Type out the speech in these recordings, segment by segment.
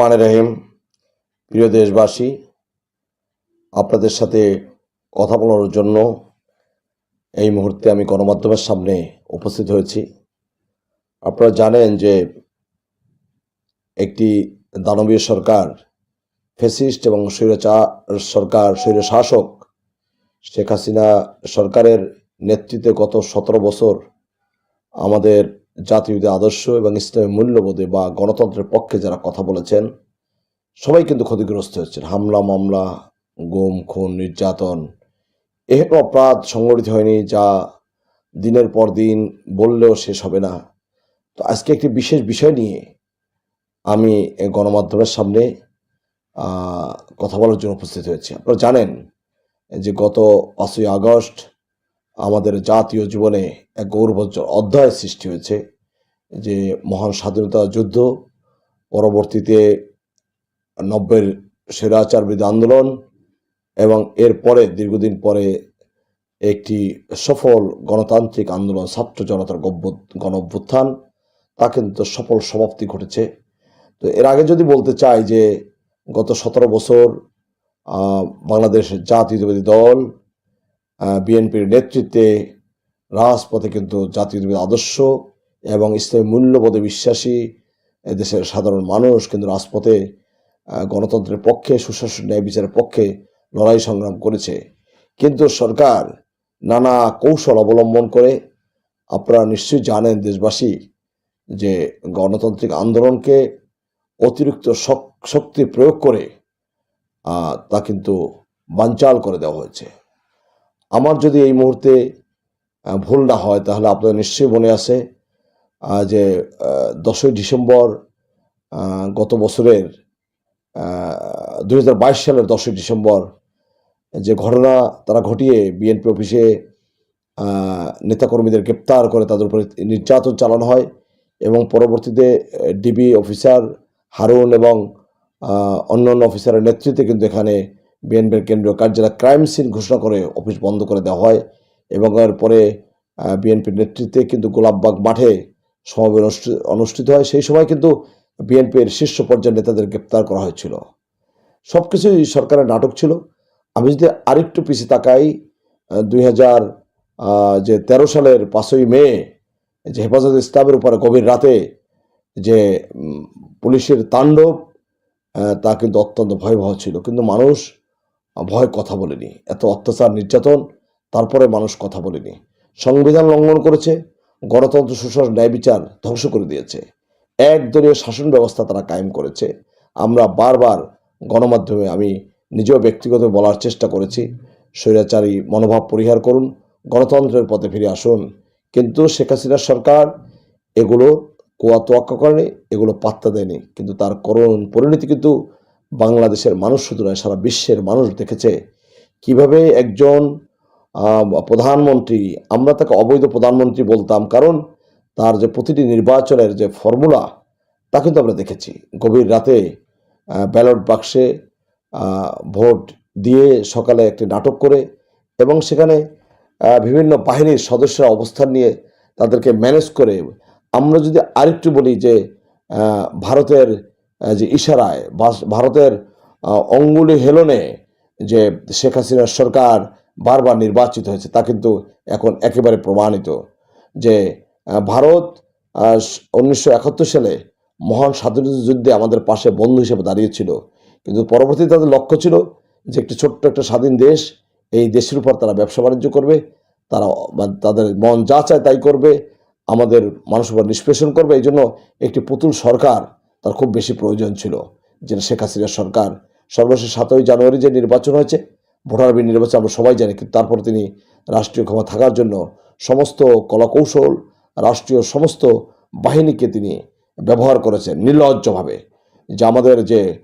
রহমান রহিম। প্রিয় দেশবাসী, আপনাদের সাথে কথা বলার জন্য এই মুহূর্তে আমি গণমাধ্যমের সামনে উপস্থিত হয়েছি। আপনারা জানেন যে একটি দানবীয় সরকার, ফেসিস্ট এবং স্বৈরাচা সরকার স্বৈর শাসক শেখ হাসিনা সরকারের নেতৃত্বে গত সতেরো বছর আমাদের জাতীয়তা আদর্শ এবং ইসলামী মূল্যবোধে বা গণতন্ত্রের পক্ষে যারা কথা বলেছেন, সবাই কিন্তু ক্ষতিগ্রস্ত হচ্ছেন। হামলা, মামলা, গুম, খুন, নির্যাতন, এহেন অপরাধ সংগঠিত হয়নি যা দিনের পর দিন বললেও শেষ হবে না। তো আজকে একটি বিশেষ বিষয় নিয়ে আমি গণমাধ্যমের সামনে কথা বলার জন্য উপস্থিত হয়েছি। আপনারা জানেন যে গত পাঁচই আগস্ট আমাদের জাতীয় জীবনে এক গৌরবোজ্জ্বল অধ্যায় সৃষ্টি হয়েছে যে মহান স্বাধীনতা যুদ্ধ, পরবর্তীতে নব্বের স্বৈরাচার বিরোধী আন্দোলন এবং এর পরে দীর্ঘদিন পরে একটি সফল গণতান্ত্রিক আন্দোলন, ছাত্র জনতার গণ অভ্যুত্থান তা কিন্তু সফল সমাপ্তি ঘটেছে। তো এর আগে যদি বলতে চাই যে গত সতেরো বছর বাংলাদেশের জাতীয়তাবাদী দল বিএনপির নেতৃত্বে রাজপথে কিন্তু জাতীয়তাবাদী আদর্শ এবং ইসলামী মূল্যবোধে বিশ্বাসী দেশের সাধারণ মানুষ কিন্তু রাজপথে গণতন্ত্রের পক্ষে, সুশাসন, ন্যায় বিচারের পক্ষে লড়াই সংগ্রাম করেছে। কিন্তু সরকার নানা কৌশল অবলম্বন করে আপনারা নিশ্চয়ই জানেন দেশবাসী যে গণতান্ত্রিক আন্দোলনকে অতিরিক্ত শক- শক্তি প্রয়োগ করে তা কিন্তু বানচাল করে দেওয়া হয়েছে। আমার যদি এই মুহূর্তে ভুল না হয়, তাহলে আপনাদের নিশ্চয়ই মনে আছে যে দশই ডিসেম্বর গত বছরের দুই হাজার বাইশ সালের দশই ডিসেম্বর, যে ঘটনা তারা ঘটিয়ে বিএনপি অফিসে নেতাকর্মীদের গ্রেপ্তার করে তাদের উপরে নির্যাতন চালানো হয় এবং পরবর্তীতে ডিবি অফিসার হারুন এবং অন্যান্য অফিসারের নেতৃত্বে কিন্তু এখানে বিএনপির কেন্দ্রীয় কার্যালয় ক্রাইম সিন ঘোষণা করে অফিস বন্ধ করে দেওয়া হয় এবং এরপরে বিএনপির নেতৃত্বে কিন্তু গোলাপবাগ মাঠে সমাবেশ অনুষ্ঠি- অনুষ্ঠিত হয়। সেই সময় কিন্তু বিএনপির শীর্ষ পর্যায়ের নেতাদের গ্রেপ্তার করা হয়েছিল। সব কিছুই সরকারের নাটক ছিল। আমি যদি আরেকটু পিছিয়ে তাকাই দুই হাজার যে তেরো সালের পাঁচই মে, যে হেফাজত ইসলামের উপরে গভীর রাতে যে পুলিশের তাণ্ডব তা কিন্তু অত্যন্ত ভয়াবহ ছিল। কিন্তু মানুষ ভয় কথা বলেনি। এত অত্যাচার, নির্যাতন, তারপরে মানুষ কথা বলেনি। সংবিধান লঙ্ঘন করেছে, গণতন্ত্র, সুশাসন, ন্যায় বিচার ধ্বংস করে দিয়েছে। একদলীয় শাসন ব্যবস্থা তারা কায়েম করেছে। আমরা বারবার গণমাধ্যমে আমি নিজেও ব্যক্তিগত বলার চেষ্টা করেছি, স্বৈরাচারী মনোভাব পরিহার করুন, গণতন্ত্রের পথে ফিরে আসুন। কিন্তু শেখ হাসিনার সরকার এগুলো কোয়া তোয়াক্কা করেনি, এগুলো পাত্তা দেয়নি। কিন্তু তার করুণ পরিণতি কিন্তু বাংলাদেশের মানুষ শুধু নয়, সারা বিশ্বের মানুষ দেখেছে কীভাবে একজন প্রধানমন্ত্রী, আমরা তাকে অবৈধ প্রধানমন্ত্রী বলতাম, কারণ তার যে প্রতিটি নির্বাচনের যে ফর্মুলা, তা কিন্তু আমরা দেখেছি। গভীর রাতে ব্যালট বাক্সে ভোট দিয়ে সকালে একটি নাটক করে এবং সেখানে বিভিন্ন বাহিনীর সদস্যরা অবস্থান নিয়ে তাদেরকে ম্যানেজ করে, আমরা যদি আরেকটু বলি যে ভারতের যে ইশারায় ভারতের অঙ্গুলি হেলনে যে শেখ হাসিনার সরকার বারবার নির্বাচিত হয়েছে, তা কিন্তু এখন একেবারে প্রমাণিত যে ভারত উনিশশো একাত্তর সালে মহান স্বাধীনতা যুদ্ধে আমাদের পাশে বন্ধু হিসেবে দাঁড়িয়েছিল। কিন্তু পরবর্তীতে তাদের লক্ষ্য ছিল যে একটি ছোট্ট একটা স্বাধীন দেশ, এই দেশের উপর তারা ব্যবসা বাণিজ্য করবে, তারা তাদের মন যা চায় তাই করবে, আমাদের মানুষের উপর নিষ্পেষণ করবে এই জন্য একটি পুতুল সরকার তার খুব বেশি প্রয়োজন ছিল, যেটা শেখ হাসিনার সরকার সর্বশেষ সাতই জানুয়ারি যে নির্বাচন হয়েছে, ভোটার নির্বাচন আমরা সবাই জানি, কিন্তু তারপর তিনি রাষ্ট্রীয় ক্ষমা থাকার জন্য সমস্ত কলাকৌশল, রাষ্ট্রীয় সমস্ত বাহিনীকে তিনি ব্যবহার করেছেন নির্লজ্জভাবে। যে আমাদের যে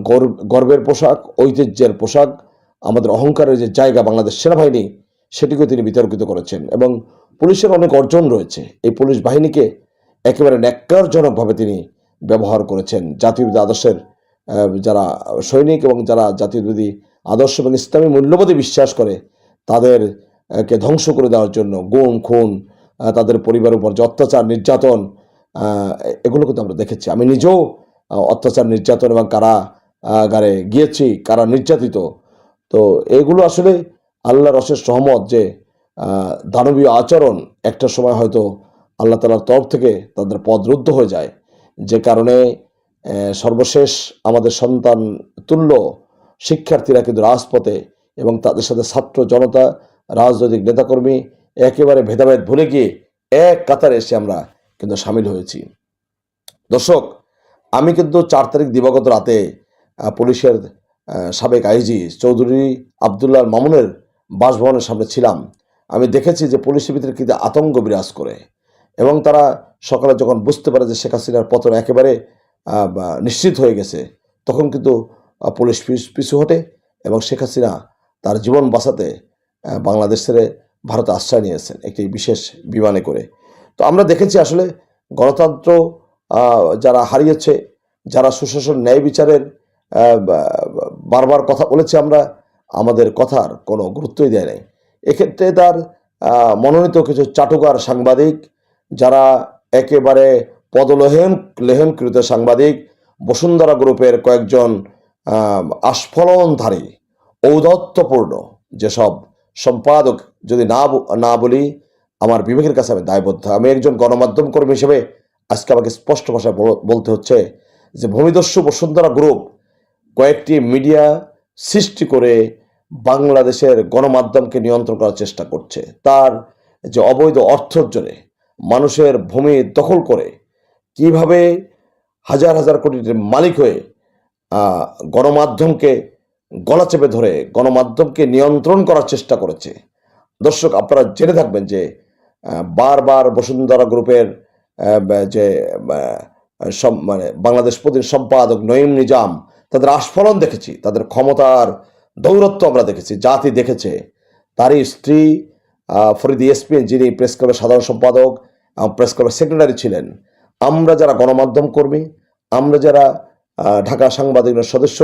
গর্ব- গর্বের পোশাক, ঐতিহ্যের পোশাক, আমাদের অহংকারের যে জায়গা বাংলাদেশ সেনাবাহিনী, সেটিকেও তিনি বিতর্কিত করেছেন এবং পুলিশের অনেক অর্জন রয়েছে। এই পুলিশ বাহিনীকে একেবারে ন্যাক্কারজনকভাবে তিনি ব্যবহার করেছেন। জাতীয়বাদী আদর্শের যারা সৈনিক এবং যারা জাতীয়বাদী আদর্শ এবং ইসলামী মূল্যবোধে বিশ্বাস করে, তাদেরকে ধ্বংস করে দেওয়ার জন্য গুম, খুন তাদের পরিবারের উপর যে অত্যাচার, নির্যাতন এগুলো কিন্তু আমরা দেখেছি। আমি নিজেও অত্যাচার, নির্যাতন এবং কারা গারে গিয়েছি, কারা নির্যাতিত। তো এগুলো আসলে আল্লাহর অশেষ সহমত যে দানবীয় আচরণ একটা সময় হয়তো আল্লাহ তালার তরফ থেকে তাদের পদ রুদ্ধ হয়ে যায়। যে কারণে সর্বশেষ আমাদের সন্তান তুল্য শিক্ষার্থীরা কিন্তু রাজপথে এবং তাদের সাথে ছাত্র জনতা, রাজনৈতিক নেতাকর্মী একেবারে ভেদাভেদ ভুলে গিয়ে এক কাতারে এসে আমরা কিন্তু সামিল হয়েছি। দর্শক, আমি কিন্তু চার তারিখ দিবাগত রাতে পুলিশের সাবেক আইজি চৌধুরী আবদুল্লাহ মামুনের বাসভবনের সামনে ছিলাম। আমি দেখেছি যে পুলিশের ভিতরে কিন্তু আতঙ্ক বিরাজ করে। এবং তারা সকালে যখন বুঝতে পারে যে শেখ হাসিনার পতন একেবারে নিশ্চিত হয়ে গেছে, তখন কিন্তু পুলিশ পিছ- হটে এবং শেখ হাসিনা তার জীবন বাঁচাতে বাংলাদেশ ছেড়ে ভারতে আশ্রয় নিয়েছেন একটি বিশেষ বিমানে করে। তো আমরা দেখেছি আসলে গণতন্ত্র যারা হারিয়েছে, যারা সুশাসন, ন্যায় বিচারের বারবার কথা বলেছি আমরা, আমাদের কথার কোনো গুরুত্বই দেয় নাই। এক্ষেত্রে তার মনোনীত কিছু চাটুকার সাংবাদিক যারা একেবারে পদলেহন লেহনকৃত সাংবাদিক, বসুন্ধরা গ্রুপের কয়েকজন আস্ফলনধারী ঔদত্তপূর্ণ যেসব সম্পাদক যদি না না বলি, আমার বিবেকের কাছে আমি দায়বদ্ধ। আমি একজন গণমাধ্যম কর্মী হিসেবে আজকে আমাকে স্পষ্ট ভাষায় বলতে হচ্ছে যে ভূমিদস্যু বসুন্ধরা গ্রুপ কয়েকটি মিডিয়া সৃষ্টি করে বাংলাদেশের গণমাধ্যমকে নিয়ন্ত্রণ করার চেষ্টা করছে। তার যে অবৈধ অর্থর্জনে মানুষের ভূমি দখল করে কীভাবে হাজার হাজার কোটির মালিক হয়ে গণমাধ্যমকে গলা চেপে ধরে, গণমাধ্যমকে নিয়ন্ত্রণ করার চেষ্টা করেছে। দর্শক, আপনারা জেনে থাকবেন যে বারবার বসুন্ধরা গ্রুপের যে মানে বাংলাদেশ প্রতিদিন সম্পাদক নঈম নিজাম, তাদের আস্ফলন দেখেছি, তাদের ক্ষমতার দৌরত্ব আমরা দেখেছি, জাতি দেখেছে। তারই স্ত্রী ফরিদি এসপিএন যিনি প্রেস ক্লাবের সাধারণ সম্পাদক প্রেস ক্লাবের সেক্রেটারি ছিলেন। আমরা যারা গণমাধ্যম কর্মী, আমরা যারা ঢাকা সাংবাদিকের সদস্য,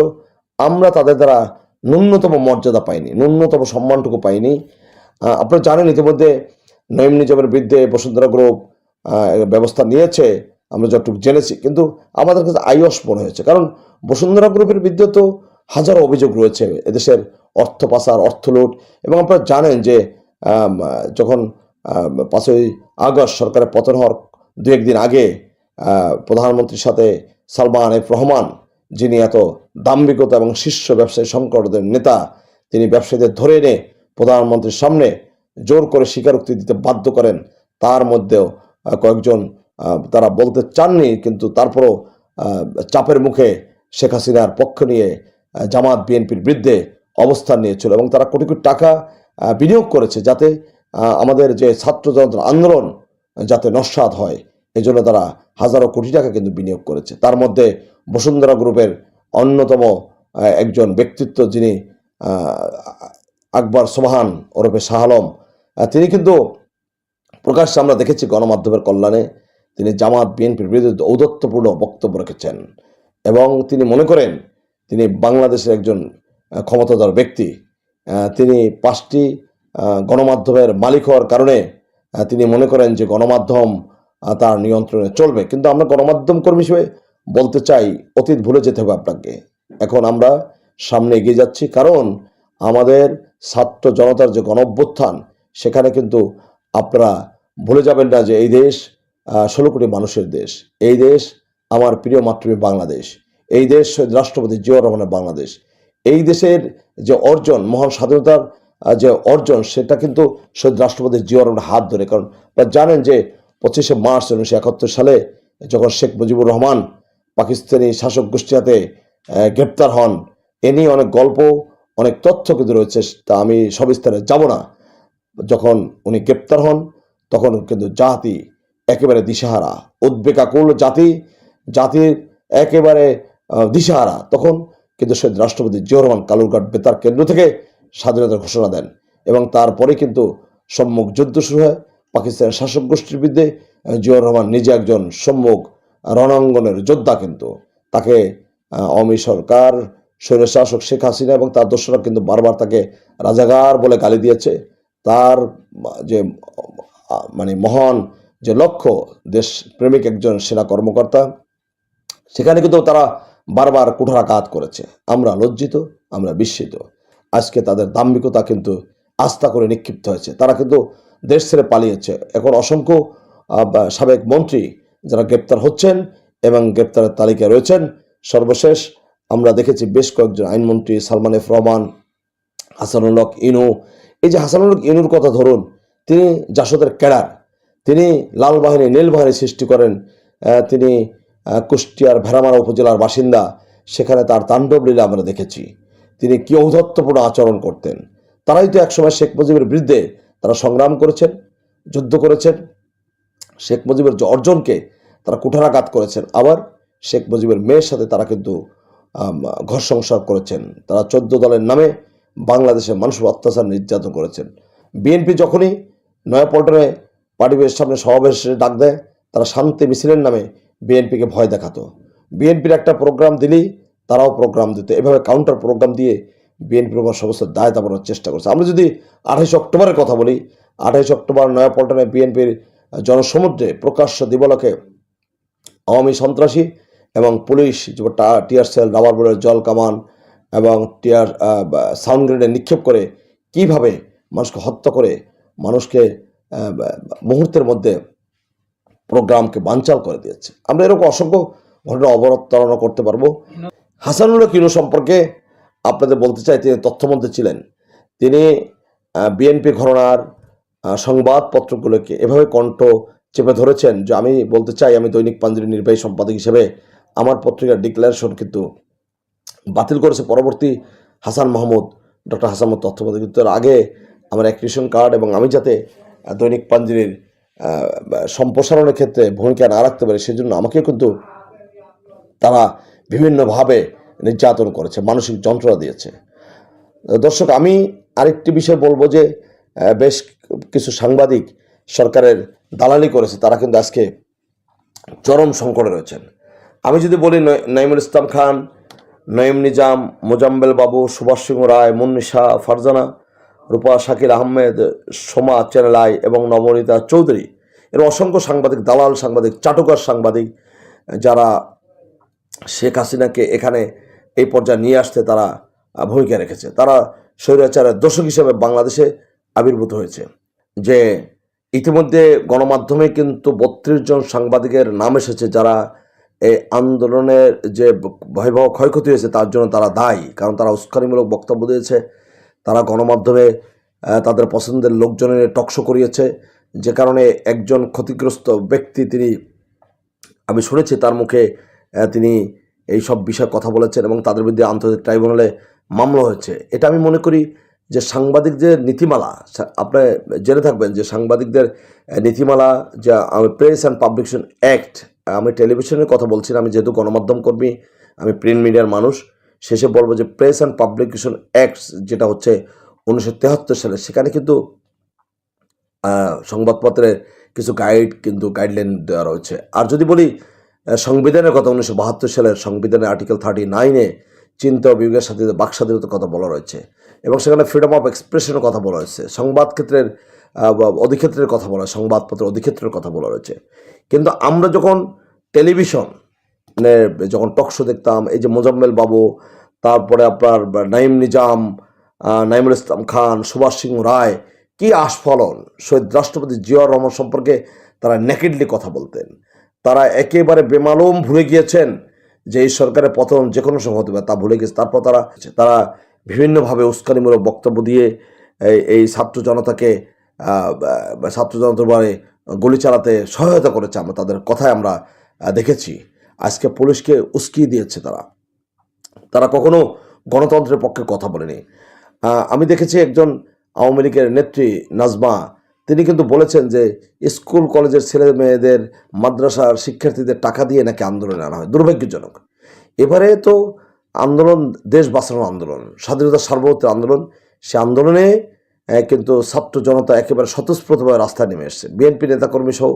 আমরা তাদের দ্বারা ন্যূনতম মর্যাদা পাইনি, ন্যূনতম সম্মানটুকু পাইনি। আপনারা জানেন ইতিমধ্যে নঈম নিজামের বিরুদ্ধে বসুন্ধরা গ্রুপ ব্যবস্থা নিয়েছে, আমরা যতটুকু জেনেছি। কিন্তু আমাদের কাছে আইস মনে হয়েছে, কারণ বসুন্ধরা গ্রুপের বিরুদ্ধে তো হাজারো অভিযোগ রয়েছে, এদেশের অর্থ পাচার, অর্থ লুট। এবং আপনারা জানেন যে যখন পাঁচই আগস্ট সরকারের পতন হওয়ার দু একদিন আগে প্রধানমন্ত্রীর সাথে সালমান এফ রহমান, যিনি এত দাম্ভিকতা এবং শীর্ষ ব্যবসায়ী সংকটদের নেতা, তিনি ব্যবসায়ীদের ধরে এনে প্রধানমন্ত্রীর সামনে জোর করে স্বীকারোক্তি দিতে বাধ্য করেন। তার মধ্যেও কয়েকজন তারা বলতে চাননি, কিন্তু তারপরও চাপের মুখে শেখ হাসিনার পক্ষ নিয়ে জামাত, বিএনপির বিরুদ্ধে অবস্থান নিয়েছিল এবং তারা কোটি কোটি টাকা বিনিয়োগ করেছে যাতে আমাদের যে ছাত্র জনতার আন্দোলন যাতে নস্বাত হয়, এজন্য তারা হাজারো কোটি টাকা কিন্তু বিনিয়োগ করেছে। তার মধ্যে বসুন্ধরা গ্রুপের অন্যতম একজন ব্যক্তিত্ব যিনি আকবর সোহান ওরফে শাহ আলম তিনি কিন্তু প্রকাশ্যে আমরা দেখেছি গণমাধ্যমের কল্যাণে তিনি জামাত, বিএনপির বিরুদ্ধে ঔদত্তপূর্ণ বক্তব্য রেখেছেন এবং তিনি মনে করেন তিনি বাংলাদেশের একজন ক্ষমতাধর ব্যক্তি। তিনি পাঁচটি গণমাধ্যমের মালিক হওয়ার কারণে তিনি মনে করেন যে গণমাধ্যম তার নিয়ন্ত্রণে চলবে। কিন্তু আমরা গণমাধ্যম কর্মী হিসেবে বলতে চাই, অতীত ভুলে যেতে হবে আপনাকে। এখন আমরা সামনে এগিয়ে যাচ্ছি, কারণ আমাদের ছাত্র জনতার যে গণ অভ্যুত্থান সেখানে কিন্তু আপনারা ভুলে যাবেন না যে এই দেশ ষোলো কোটি মানুষের দেশ। এই দেশ আমার প্রিয় মাতৃভূমি বাংলাদেশ। এই দেশ রাষ্ট্রপতি জিয়া রহমানের বাংলাদেশ। এই দেশের যে অর্জন, মহান স্বাধীনতার যে অর্জন, সেটা কিন্তু শহীদ রাষ্ট্রপতি জিয়া রহমানের হাত ধরে। কারণ জানেন যে পঁচিশে মার্চ উনিশশো একাত্তর সালে যখন শেখ মুজিবুর রহমান পাকিস্তানি শাসক গোষ্ঠী হাতে গ্রেপ্তার হন, এ নিয়ে অনেক গল্প, অনেক তথ্য কিন্তু রয়েছে, তা আমি সবিস্তারে যাব না। যখন উনি গ্রেপ্তার হন, তখন কিন্তু জাতি একেবারে দিশাহারা, উদ্বেগাকুল জাতি, জাতির একেবারে দিশাহারা। তখন কিন্তু শহীদ রাষ্ট্রপতি জিয়া রহমান কালুরঘাট বেতার কেন্দ্র থেকে স্বাধীনতার ঘোষণা দেন এবং তারপরে কিন্তু সম্মুখ যুদ্ধ শুরু হয়। পাকিস্তানের শাসক গোষ্ঠীর বিরুদ্ধে জিয়াউর রহমান নিজে একজন সম্মুখ রণাঙ্গনের যোদ্ধা কিন্তু। তাকে অমি সরকার স্বৈরশাসক শেখ হাসিনা এবং তার দোসরা কিন্তু বারবার তাকে রাজাগার বলে গালি দিয়েছে। তার যে মানে মহান যে লক্ষ্য দেশ প্রেমিক একজন সেনা কর্মকর্তা, সেখানে কিন্তু তারা বারবার কুঠারাঘাত করেছে। আমরা লজ্জিত, আমরা বিস্মিত। আজকে তাদের দাম্ভিকতা কিন্তু আস্থা করে নিক্ষিপ্ত হয়েছে। তারা কিন্তু দেশ ছেড়ে পালিয়েছে। এখন অসংখ্য সাবেক মন্ত্রী যারা গ্রেপ্তার হচ্ছেন এবং গ্রেপ্তারের তালিকায় রয়েছেন, সর্বশেষ আমরা দেখেছি বেশ কয়েকজন আইনমন্ত্রী, সালমান এফ রহমান, হাসানুল হক ইনু। এই যে হাসানুল হক ইনুর কথা ধরুন, তিনি জাসদের ক্যাডার, তিনি লাল বাহিনী, নীল বাহিনী সৃষ্টি করেন তিনি কুষ্টিয়ার ভেড়ামারা উপজেলার বাসিন্দা, সেখানে তার তাণ্ডব লীলা আমরা দেখেছি। তিনি কি ঔদ্ধত্যপূর্ণ আচরণ করতেন? তারাই তো একসময় শেখ মুজিবের বিরুদ্ধে তারা সংগ্রাম করেছেন, যুদ্ধ করেছেন। শেখ মুজিবের যে অর্জনকে তারা কুঠারাঘাত করেছেন। আবার শেখ মুজিবের মেয়ের সাথে তারা কিন্তু ঘর সংসার করেছেন। তারা চোদ্দ দলের নামে বাংলাদেশের মানুষের অত্যাচার নির্যাতন করেছেন। বিএনপি যখনই নয়াপল্টনে পার্টির সামনে সমাবেশে ডাক দেয়, তারা শান্তি মিছিলের নামে বিএনপিকে ভয় দেখাতো। বিএনপির একটা প্রোগ্রাম দিলেই তারাও প্রোগ্রাম দিত। এভাবে কাউন্টার প্রোগ্রাম দিয়ে বিএনপি উপর সমস্ত দায় দাবানোর চেষ্টা করছে। আমরা যদি আঠাইশে অক্টোবরের কথা বলি, আঠাইশে অক্টোবর নয়াপল্টনে বিএনপির জনসমুদ্রে প্রকাশ্য দিবলকে আওয়ামী সন্ত্রাসী এবং পুলিশ টিয়ার সেল, রাবার বুলের জল কামান এবং টিয়ার সাউন্ড গ্রেনেড নিক্ষেপ করে কীভাবে মানুষকে হত্যা করে, মানুষকে মুহূর্তের মধ্যে প্রোগ্রামকে বানচাল করে দিয়েছে। আমরা এরকম অসংখ্য ঘটনা অবতারণা করতে পারব। হাসানুল কিনু সম্পর্কে আপনাদের বলতে চাই, তিনি তথ্যমন্ত্রী ছিলেন। তিনি বিএনপি ঘটনার সংবাদপত্রগুলোকে এভাবে কণ্ঠ চেপে ধরেছেন যে আমি বলতে চাই, আমি দৈনিক পাঞ্জুরি নির্বাহী সম্পাদক হিসেবে আমার পত্রিকার ডিক্লারেশন কিন্তু বাতিল করেছে পরবর্তী হাসান মাহমুদ, ডক্টর হাসান মাহমুদ তথ্যমন্ত্রী। কিন্তু এর আগে আমার এক রেশন কার্ড এবং আমি যাতে দৈনিক পাঞ্জুরির সম্প্রসারণের ক্ষেত্রে ভূমিকা না রাখতে পারি, সেজন্য আমাকে কিন্তু তারা বিভিন্নভাবে নির্যাতন করেছে, মানসিক যন্ত্রণা দিয়েছে। দর্শক, আমি আরেকটি বিষয় বলব যে বেশ কিছু সাংবাদিক সরকারের দালালি করেছে, তারা কিন্তু আজকে চরম সংকটে রয়েছেন। আমি যদি বলি নাইমুল ইসলাম খান, নঈম নিজাম মোজাম্বেল বাবু, সুভাষ সিংহ রায়, মুন্নিশা ফারজানা, রূপা শাকির আহমেদ, সোমা চেনালাই এবং নবনীতা চৌধুরী, এর অসংখ্য সাংবাদিক, দালাল সাংবাদিক, চাটুকার সাংবাদিক, যারা শেখ হাসিনাকে এখানে এই পর্যায়ে নিয়ে আসতে তারা ভূমিকা রেখেছে। তারা স্বৈরাচারের দোষক হিসেবে বাংলাদেশে আবির্ভূত হয়েছে। যে ইতিমধ্যে গণমাধ্যমে কিন্তু বত্রিশ জন সাংবাদিকের নাম এসেছে যারা এই আন্দোলনের যে ভয়াবহ ক্ষয়ক্ষতি হয়েছে তার জন্য তারা দায়ী। কারণ তারা উস্কানিমূলক বক্তব্য দিয়েছে। তারা গণমাধ্যমে তাদের পছন্দের লোকজনের টকশো করিয়েছে। যে কারণে একজন ক্ষতিগ্রস্ত ব্যক্তি তিনি, আমি শুনেছি, তার মুখে তিনি এই সব বিষয়ে কথা বলেছেন এবং তাদের বিরুদ্ধে আন্তর্জাতিক ট্রাইব্যুনালে মামলা হয়েছে। এটা আমি মনে করি যে সাংবাদিকদের নীতিমালা আপনি জেনে থাকবেন যে সাংবাদিকদের নীতিমালা যা আমি প্রেস অ্যান্ড পাবলিকেশন অ্যাক্ট আমি টেলিভিশনের কথা বলছি আমি যেহেতু গণমাধ্যম কর্মী, আমি প্রিন্ট মিডিয়ার মানুষ, শেষে বলব যে প্রেস অ্যান্ড পাবলিকেশন অ্যাক্ট যেটা হচ্ছে উনিশশো তেহাত্তর সালে, সেখানে কিন্তু সংবাদপত্রের কিছু গাইড কিন্তু গাইডলাইন দেওয়া রয়েছে। আর যদি বলি সংবিধানের কথা উনিশশো বাহাত্তর সালের সংবিধানের আর্টিকেল থার্টি নাইনে চিন্তা বিবেকের সাথে বাক স্বাধীনতার কথা বলা রয়েছে এবং সেখানে ফ্রিডম অফ এক্সপ্রেশনের কথা বলা হয়েছে সংবাদ ক্ষেত্রের অধিক্ষেত্রের কথা বলা সংবাদপত্রের অধিক্ষেত্রের কথা বলা রয়েছে। কিন্তু আমরা যখন টেলিভিশন মানে যখন টক শো দেখতাম, এই যে মোজাম্মেল বাবু, তারপরে আপনার নাইম নিজাম নাইমুল ইসলাম খান, সুভাষ সিংহ রায়, কী আস্ফলন, শহীদ রাষ্ট্রপতি জিয়াউর রহমান সম্পর্কে তারা নেকেডলি কথা বলতেন। তারা একেবারে বেমালুম ভুলে গিয়েছেন যে এই সরকারের পতন যে কোনো সময় হতে পারে, তা ভুলে গেছে। তারপর তারা তারা বিভিন্নভাবে উস্কানিমূলক বক্তব্য দিয়ে এই ছাত্র জনতাকে ছাত্র জনতার বারে গুলি চালাতে সহায়তা করেছে আমরা, তাদের কথায় আমরা দেখেছি। আজকে পুলিশকে উস্কিয়ে দিয়েছে তারা। তারা কখনো গণতন্ত্রের পক্ষে কথা বলেনি। আমি দেখেছি একজন আওয়ামী লীগের নেত্রী নাজমা তিনি কিন্তু বলেছেন যে স্কুল, কলেজের ছেলে মেয়েদের, মাদ্রাসার শিক্ষার্থীদের টাকা দিয়ে নাকি আন্দোলনে আনা হয়। দুর্ভাগ্যজনক। এবারে তো আন্দোলন, দেশ বাঁচানোর আন্দোলন, স্বাধীনতা সার্বভৌমের আন্দোলন, সে আন্দোলনে কিন্তু ছাত্র জনতা একেবারে স্বতঃস্ফূর্তভাবে রাস্তায় নেমে এসছে। বিএনপি নেতাকর্মী সহ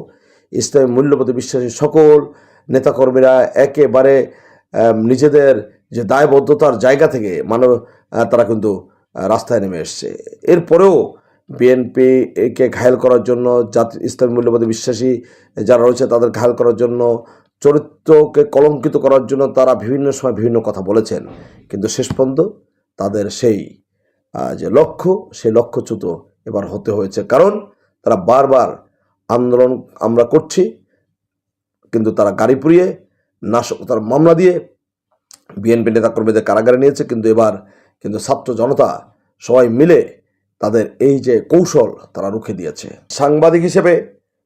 ইসলামী মূল্যবোধে বিশ্বাসী সকল নেতাকর্মীরা একেবারে নিজেদের যে দায়বদ্ধতার জায়গা থেকে মানব তারা কিন্তু রাস্তায় নেমে এসছে। এরপরেও বিএনপি কে ঘায়েল করার জন্য জাতি ইসলামী মূল্যবোধে বিশ্বাসী যারা রয়েছে তাদের ঘায়েল করার জন্য, চরিত্রকে কলঙ্কিত করার জন্য তারা বিভিন্ন সময় বিভিন্ন কথা বলেছেন। কিন্তু শেষ পর্যন্ত তাদের সেই যে লক্ষ্য, সেই লক্ষ্যচ্যুত এবার হতে হয়েছে। কারণ তারা বারবার আন্দোলন আমরা করছি, কিন্তু তারা গাড়ি পুড়িয়ে নাশকতার মামলা দিয়ে বিএনপি নেতাকর্মীদের কারাগারে নিয়েছে। কিন্তু এবার, কিন্তু ছাত্র জনতা সবাই মিলে তাদের এই যে কৌশল তারা রুখে দিয়েছে। সাংবাদিক হিসেবে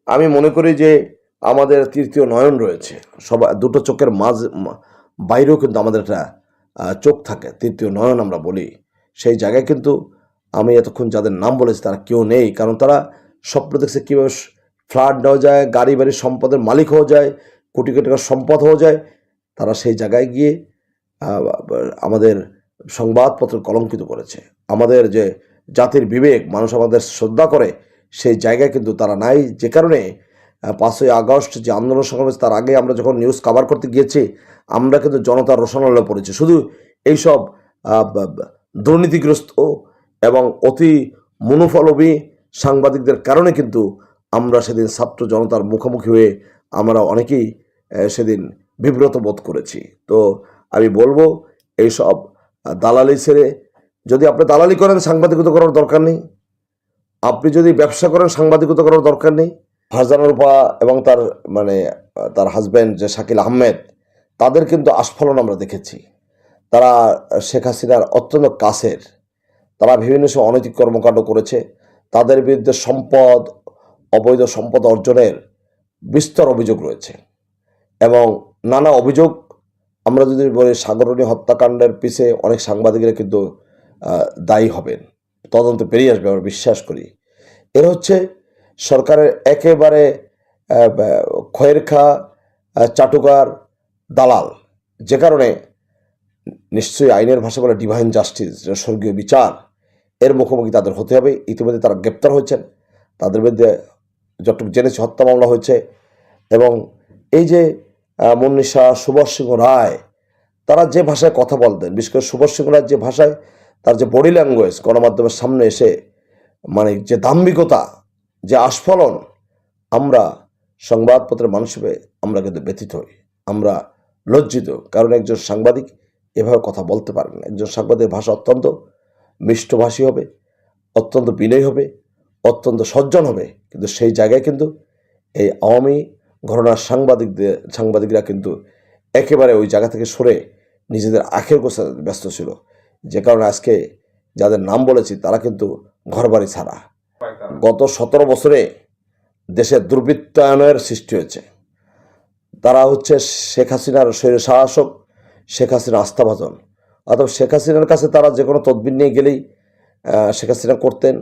আমি মনে করি যে আমাদের তৃতীয় নয়ন রয়েছে। সবাই দুটো চোখের মাঝ বাইরেও কিন্তু আমাদের একটা চোখ থাকে। তৃতীয় নয়ন আমরা বলি। সেই জায়গায় কিন্তু আমি এতক্ষণ যাদের নাম বলেছি তারা কেউ নেই। কারণ তারা স্বপ্ন দেখছে কীভাবে ফ্ল্যাট নেওয়া যায়, গাড়ি বাড়ি সম্পদের মালিক হওয়া যায়, কোটি কোটি টাকার সম্পদ হওয়া যায়। তারা সেই জায়গায় গিয়ে আমাদের সংবাদপত্র কলঙ্কিত করেছে। আমাদের যে জাতির বিবেক মানুষ আমাদের শ্রদ্ধা করে, সেই জায়গায় কিন্তু তারা নাই। যে কারণে পাঁচই আগস্ট যে আন্দোলন সমাবেশ, তার আগে আমরা যখন নিউজ কভার করতে গিয়েছি, আমরা কিন্তু জনতার রোশনালে পড়েছি। শুধু এইসব দুর্নীতিগ্রস্ত এবং অতি মনোফলবী সাংবাদিকদের কারণে কিন্তু আমরা সেদিন ছাত্র জনতার মুখোমুখি হয়ে আমরা অনেকেই সেদিন বিব্রত বোধ করেছি। তো আমি বলব, এইসব দালালি ছেড়ে যদি আপনি দালালি করেন, সাংবাদিকতা করার দরকার নেই। আপনি যদি ব্যবসা করেন, সাংবাদিকতা করার দরকার নেই। ফারজানা রূপা এবং তার মানে তার হাজব্যান্ড যে শাকিল আহমেদ, তাদের কিন্তু আস্ফলন আমরা দেখেছি। তারা শেখ হাসিনার অত্যন্ত কাছের, তারা বিভিন্ন সময় অনৈতিক কর্মকাণ্ড করেছে। তাদের বিরুদ্ধে সম্পদ, অবৈধ সম্পদ অর্জনের বিস্তর অভিযোগ রয়েছে। এবং নানা অভিযোগ, আমরা যদি বলি সাগরণী হত্যাকাণ্ডের পিছে অনেক সাংবাদিকরা কিন্তু দায়ী হবেন। তদন্ত পেরিয়ে আসবে আমরা বিশ্বাস করি। এর হচ্ছে সরকারের একেবারে খয়ের খা চাটুকার দালাল। যে কারণে নিশ্চয়ই আইনের ভাষা বলে ডিভাইন জাস্টিস স্বর্গীয় বিচার এর মুখোমুখি তাদের হতে হবে। ইতিমধ্যে তারা গ্রেপ্তার হয়েছেন। তাদের বিরুদ্ধে যতটুকু জেনেছি হত্যা মামলা হয়েছে। এবং এই যে আহ, মুন্নি সুভাষ সিংহ রায় তারা যে ভাষায় কথা বলতেন বিশেষ করে সুভাষ সিংহ রায় যে ভাষায় তার যে বডি ল্যাঙ্গুয়েজ গণমাধ্যমের সামনে এসে মানে যে দাম্ভিকতা, যে আস্ফলন, আমরা সংবাদপত্রের মানুষ হিসেবে আমরা কিন্তু ব্যথিত হই, আমরা লজ্জিত, কারণ একজন সাংবাদিক এভাবে কথা বলতে পারেন একজন সাংবাদিকের ভাষা অত্যন্ত মিষ্টভাষী হবে, অত্যন্ত বিনয়ী হবে, অত্যন্ত সজ্জন হবে, কিন্তু সেই জায়গায় কিন্তু এই আওয়ামী ঘটনার সাংবাদিকদের, সাংবাদিকরা কিন্তু একেবারে ওই জায়গা থেকে সরে নিজেদের আখের গোছা ব্যস্ত ছিল। যে কারণে আজকে যাদের নাম বলেছি তারা কিন্তু ঘরবাড়ি ছাড়া। গত সতেরো বছরে দেশে দুর্বৃত্তায়নের সৃষ্টি হয়েছে। তারা হচ্ছে শেখ হাসিনার শরীর শাসক, শেখ হাসিনা আস্থাভাজন। অথবা শেখ হাসিনার কাছে তারা যে কোনো তদবির নিয়ে গেলেই শেখ হাসিনা করতেন।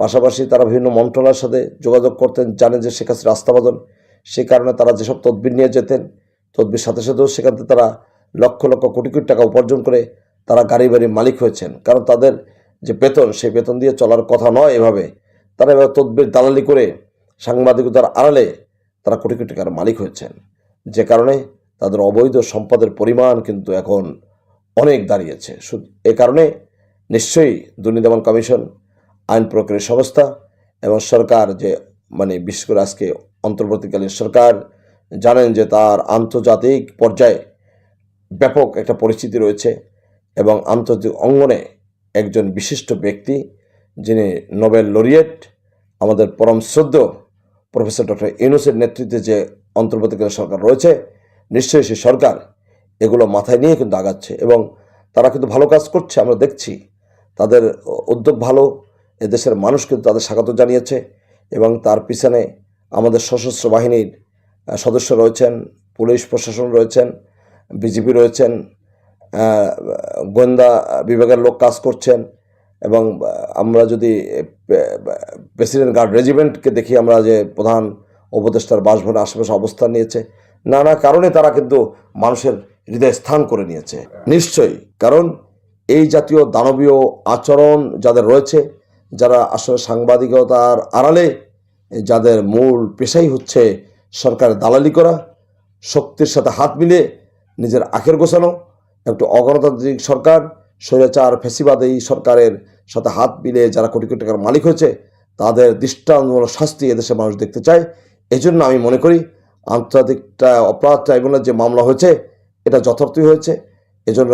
পাশাপাশি তারা বিভিন্ন মন্ত্রণালয়ের সাথে যোগাযোগ করতেন, জানেন যে শেখ হাসিনা আস্থাভাজন। সেই কারণে তারা যেসব তদবির নিয়ে যেতেন, তদবির সাথে সাথেও সেখান থেকে তারা লক্ষ লক্ষ কোটি কোটি টাকা উপার্জন করে তারা গাড়ি বাড়ির মালিক হয়েছেন। কারণ তাদের যে বেতন, সেই বেতন দিয়ে চলার কথা নয় এভাবে। তারা এবার তদবির দালালি করে সাংবাদিকতার আড়ালে তারা কোটি কোটি টাকার মালিক হয়েছেন। যে কারণে তাদের অবৈধ সম্পদের পরিমাণ কিন্তু এখন অনেক দাঁড়িয়েছে। এ কারণে নিশ্চয়ই দুর্নীতি দমন কমিশন, আইন প্রক্রিয়া সংস্থা এবং সরকার যে মানে বিশেষ করে আজকে অন্তর্বর্তীকালীন সরকার জানেন যে তার আন্তর্জাতিক পর্যায়ে ব্যাপক একটা পরিস্থিতি রয়েছে। এবং আন্তর্জাতিক অঙ্গনে একজন বিশিষ্ট ব্যক্তি যিনি নোবেল লরিয়েট, আমাদের পরম শ্রদ্ধ প্রফেসর ডক্টর ইউনুসের নেতৃত্বে যে অন্তর্বর্তীকালীন সরকার রয়েছে, নিশ্চয়ই সেই সরকার এগুলো মাথায় নিয়ে কিন্তু আগাচ্ছে এবং তারা কিন্তু ভালো কাজ করছে, আমরা দেখছি। তাদের উদ্যোগ ভালো, এদেশের মানুষ কিন্তু তাদের স্বাগত জানিয়েছে এবং তার পিছনে আমাদের সশস্ত্র বাহিনীর সদস্য রয়েছেন, পুলিশ প্রশাসন রয়েছেন বিজেপি রয়েছেন গোয়েন্দা বিভাগের লোক কাজ করছেন এবং আমরা যদি প্রেসিডেন্ট গার্ড রেজিমেন্টকে দেখি, আমরা যে প্রধান উপদেষ্টার বাসভবনের আশেপাশে অবস্থান নিয়েছে, নানা কারণে তারা কিন্তু মানুষের হৃদয় স্থান করে নিয়েছে। নিশ্চয়ই, কারণ এই জাতীয় দানবীয় আচরণ যাদের রয়েছে, যারা আসলে সাংবাদিকতার আড়ালে, যাদের মূল পেশাই হচ্ছে সরকারের দালালি করা, শক্তির সাথে হাত মিলিয়ে নিজের আখের গোছানো একটু অগণতান্ত্রিক সরকার, স্বৈরাচার, ফেসিবাদ এই সরকারের সাথে হাত মিলিয়ে যারা কোটি কোটি টাকার মালিক হয়েছে, তাদের দৃষ্টান্তমূলক শাস্তি এদেশের মানুষ দেখতে চায়। এই জন্য আমি মনে করি আন্তর্জাতিক অপরাধ ট্রাইব্যুনাল যে মামলা হয়েছে, এটা যথার্থই হয়েছে। এজন্য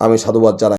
আমি সাধুবাদ জানাই।